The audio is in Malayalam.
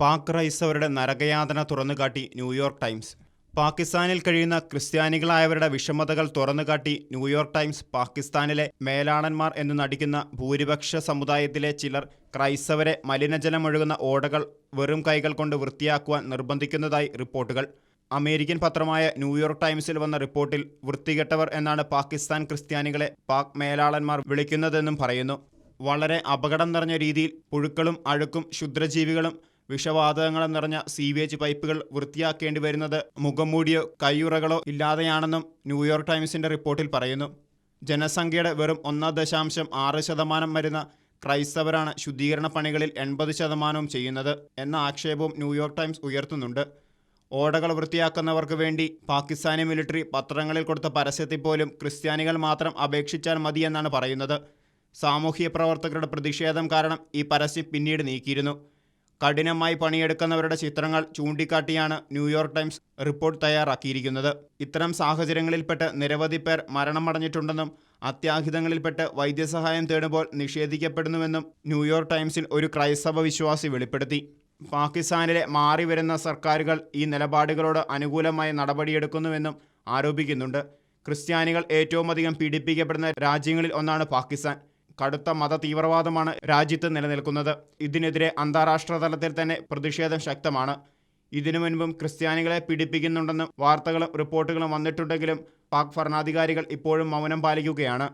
പാക് ക്രൈസ്തവരുടെ നരകയാതന തുറന്നുകാട്ടി ന്യൂയോർക്ക് ടൈംസ്. പാകിസ്ഥാനിൽ കഴിയുന്ന ക്രിസ്ത്യാനികളായവരുടെ വിഷമതകൾ തുറന്നുകാട്ടി ന്യൂയോർക്ക് ടൈംസ് പാകിസ്ഥാനിലെ മേലാളന്മാർ എന്ന് നടിക്കുന്ന ഭൂരിപക്ഷ സമുദായത്തിലെ ചിലർ ക്രൈസ്തവരെ മലിനജലമൊഴുകുന്ന ഓടകൾ വെറും കൈകൾ കൊണ്ട് വൃത്തിയാക്കുവാൻ നിർബന്ധിക്കുന്നതായി റിപ്പോർട്ടുകൾ. അമേരിക്കൻ പത്രമായ ന്യൂയോർക്ക് ടൈംസിൽ വന്ന റിപ്പോർട്ടിൽ വൃത്തികെട്ടവർ എന്നാണ് പാകിസ്ഥാൻ ക്രിസ്ത്യാനികളെ പാക് മേലാളന്മാർ വിളിക്കുന്നതെന്നും പറയുന്നു. വളരെ അപകടം നിറഞ്ഞ രീതിയിൽ പുഴുക്കളും അഴുക്കും ക്ഷുദ്രജീവികളും വിഷവാതകങ്ങളും നിറഞ്ഞ സീവേജ് പൈപ്പുകൾ വൃത്തിയാക്കേണ്ടി വരുന്നത് മുഖംമൂടിയോ കയ്യുറകളോ ഇല്ലാതെയാണെന്നും ന്യൂയോർക്ക് ടൈംസിന്റെ റിപ്പോർട്ടിൽ പറയുന്നു. ജനസംഖ്യയുടെ വെറും ഒന്ന് ദശാംശം ആറ് ശതമാനം വരുന്ന ക്രൈസ്തവരാണ് ശുദ്ധീകരണ പണികളിൽ എൺപത് ശതമാനവും ചെയ്യുന്നത് എന്ന ആക്ഷേപവും ന്യൂയോർക്ക് ടൈംസ് ഉയർത്തുന്നുണ്ട്. ഓടകൾ വൃത്തിയാക്കുന്നവർക്ക് വേണ്ടി പാകിസ്ഥാനി മിലിറ്ററി പത്രങ്ങളിൽ കൊടുത്ത പരസ്യത്തിൽ പോലും ക്രിസ്ത്യാനികൾ മാത്രം അപേക്ഷിച്ചാൽ മതിയെന്നാണ് പറയുന്നത്. സാമൂഹ്യ പ്രവർത്തകരുടെ പ്രതിഷേധം കാരണം ഈ പരസ്യം പിന്നീട് നീക്കിയിരുന്നു. കഠിനമായി പണിയെടുക്കുന്നവരുടെ ചിത്രങ്ങൾ ചൂണ്ടിക്കാട്ടിയാണ് ന്യൂയോർക്ക് ടൈംസ് റിപ്പോർട്ട് തയ്യാറാക്കിയിരിക്കുന്നത്. ഇത്തരം സാഹചര്യങ്ങളിൽപ്പെട്ട് നിരവധി പേർ മരണമടഞ്ഞിട്ടുണ്ടെന്നും അത്യാഹിതങ്ങളിൽപ്പെട്ട് വൈദ്യസഹായം തേടുമ്പോൾ നിഷേധിക്കപ്പെടുന്നുവെന്നും ന്യൂയോർക്ക് ടൈംസിൽ ഒരു ക്രൈസ്തവ വിശ്വാസി വെളിപ്പെടുത്തി. പാകിസ്ഥാനിലെ മാറിവരുന്ന സർക്കാരുകൾ ഈ നിലപാടുകളോട് അനുകൂലമായി നടപടിയെടുക്കുന്നുവെന്നും ആരോപിക്കുന്നുണ്ട്. ക്രിസ്ത്യാനികൾ ഏറ്റവും അധികം പീഡിപ്പിക്കപ്പെടുന്ന രാജ്യങ്ങളിൽ ഒന്നാണ് പാകിസ്ഥാൻ. കടുത്ത മത തീവ്രവാദമാണ് രാജ്യത്ത് നിലനിൽക്കുന്നത്. ഇതിനെതിരെ അന്താരാഷ്ട്ര തലത്തിൽ തന്നെ പ്രതിഷേധം ശക്തമാണ്. ഇതിനു മുൻപും ക്രിസ്ത്യാനികളെ പീഡിപ്പിക്കുന്നുണ്ടെന്നും വാർത്തകളും റിപ്പോർട്ടുകളും വന്നിട്ടുണ്ടെങ്കിലും പാക് ഭരണാധികാരികൾ ഇപ്പോഴും മൗനം പാലിക്കുകയാണ്.